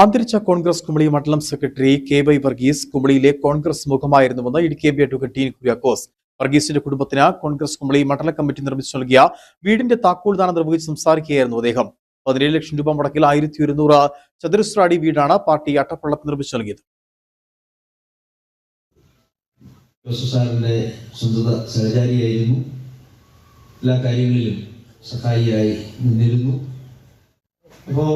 അന്തരിച്ച കോൺഗ്രസ് കുമളി മണ്ഡലം secretary K Y Varghese കുമളിയിലെ Congress മുഖമായിരുന്നുവെന്ന് Idukki M P advocate T Kuriakose. വർഗീസിന്റെ കുടുംബത്തിന് കോൺഗ്രസ് കുമളി മണ്ഡല കമ്മിറ്റി നിർമ്മിച്ചു നൽകിയ വീടിന്റെ താക്കോൽദാനം നിർവഹിച്ച് സംസാരിക്കുകയായിരുന്നു അദ്ദേഹം. പതിനേഴ് ലക്ഷം രൂപ മുടക്കിൽ ആയിരത്തി ഒരുന്നൂറ് ചതുരശ്ര അടി വീടാണ് പാർട്ടി അട്ടപ്പള്ളത്ത് നിർമ്മിച്ചു നൽകിയത്. സഹചാരിയായിരുന്നു. എല്ലാ കാര്യങ്ങളിലും സഹായിയായി നിന്നിരുന്നു. അപ്പോൾ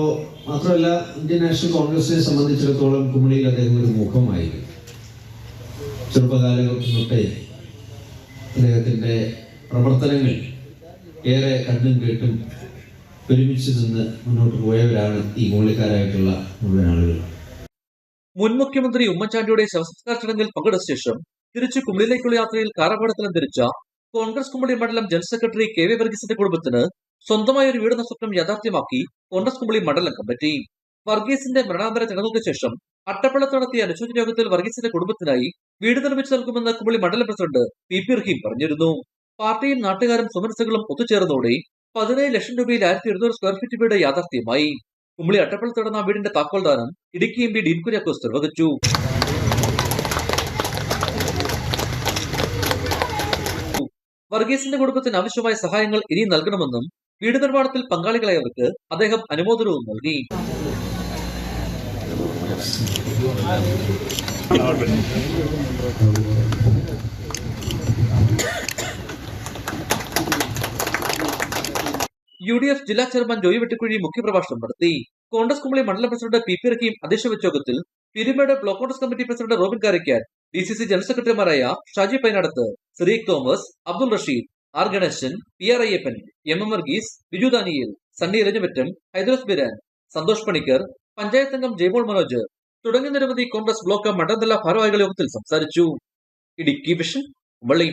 മാത്രമല്ല ഇന്ത്യൻ നാഷണൽ കോൺഗ്രസിനെ സംബന്ധിച്ചിടത്തോളം കുമളിയിൽ അദ്ദേഹം ഒരു മുഖമായിരുന്നു. ചെറുപ്പകാലം തൊട്ടേ അദ്ദേഹത്തിന്റെ പ്രവർത്തനങ്ങൾ ഏറെ കണ്ടും കേട്ടും ഒരുമിച്ച് നിന്ന് മുന്നോട്ട് പോയവരാണ് ഈ മൂളിക്കാരായിട്ടുള്ള മുഴുവൻ ആളുകൾ മുൻ മുഖ്യമന്ത്രി ഉമ്മൻചാണ്ടിയുടെ ശവസംസ്കാര ചടങ്ങിൽ പങ്കെടുത്ത ശേഷം തിരിച്ചു കുമളിയിലേക്കുള്ള യാത്രയിൽ കാറപകടത്തിൽ അന്തരിച്ച കോൺഗ്രസ് കുമളി മണ്ഡലം ജനറൽ സെക്രട്ടറി കെ വി വർഗീസിന്റെ കുടുംബത്തിന് സ്വന്തമായ ഒരു വീടെന്ന സ്വപ്നം യാഥാർത്ഥ്യമാക്കി കോൺഗ്രസ് കുമ്പളി മണ്ഡലം കമ്മിറ്റി. വർഗീസിന്റെ മരണാന്തര ചടങ്ങുകൾക്ക് ശേഷം അട്ടപ്പള്ളത്ത് നടത്തിയ അനുശോചന യോഗത്തിൽ വർഗീസിന്റെ കുടുംബത്തിനായി വീട് നിർമ്മിച്ചു നൽകുമെന്ന് കുമ്പളി മണ്ഡലം പ്രസിഡന്റ് പി പി റഹീം പറഞ്ഞിരുന്നു. പാർട്ടിയും നാട്ടുകാരും സുമനസുകളും ഒത്തുചേർന്നതോടെ പതിനേഴ് ലക്ഷം രൂപയിൽ ആയിരത്തി എഴുന്നൂറ് സ്ക്വയർ ഫീറ്റ് വീട് യാഥാർത്ഥ്യമായി. കുമ്പളി അട്ടപ്പള്ളത്ത് നടന്ന വീടിന്റെ താക്കോൽദാനം Idukki M P Dean Kuriakose നിർവഹിച്ചു. വർഗീസിന്റെ കുടുംബത്തിന് ആവശ്യമായ സഹായങ്ങൾ ഇനിയും നൽകണമെന്നും വീട് നിർമ്മാണത്തിൽ പങ്കാളികളായവർക്ക് അദ്ദേഹം അനുമോദനവും നൽകി. യു ഡി എഫ് ജില്ലാ ചെയർമാൻ ജോയി വെട്ടിക്കുഴി മുഖ്യപ്രഭാഷണം നടത്തി. കോൺഗ്രസ് കുമളി മണ്ഡലം പ്രസിഡന്റ് പി പി റഹീം അധ്യക്ഷ വെച്ച യോഗത്തിൽ Peermade block Congress committee president Robin Karaykkan D C C general സെക്രട്ടറിമാരായ Shaji Painadath Sireeq Thomas Abdul Rasheed R Ganesan P R Ayyappan M M Varghese Biju Daniel Sunny Rajapattam Haidros Biran Santhosh Panicker panchayat അംഗം ജയ്പോൾ മനോജ് തുടങ്ങിയ നിരവധി Congress block മണ്ഡലതല ഭാരവാഹികൾ യോഗത്തിൽ സംസാരിച്ചു. Idukki vision വള്ളി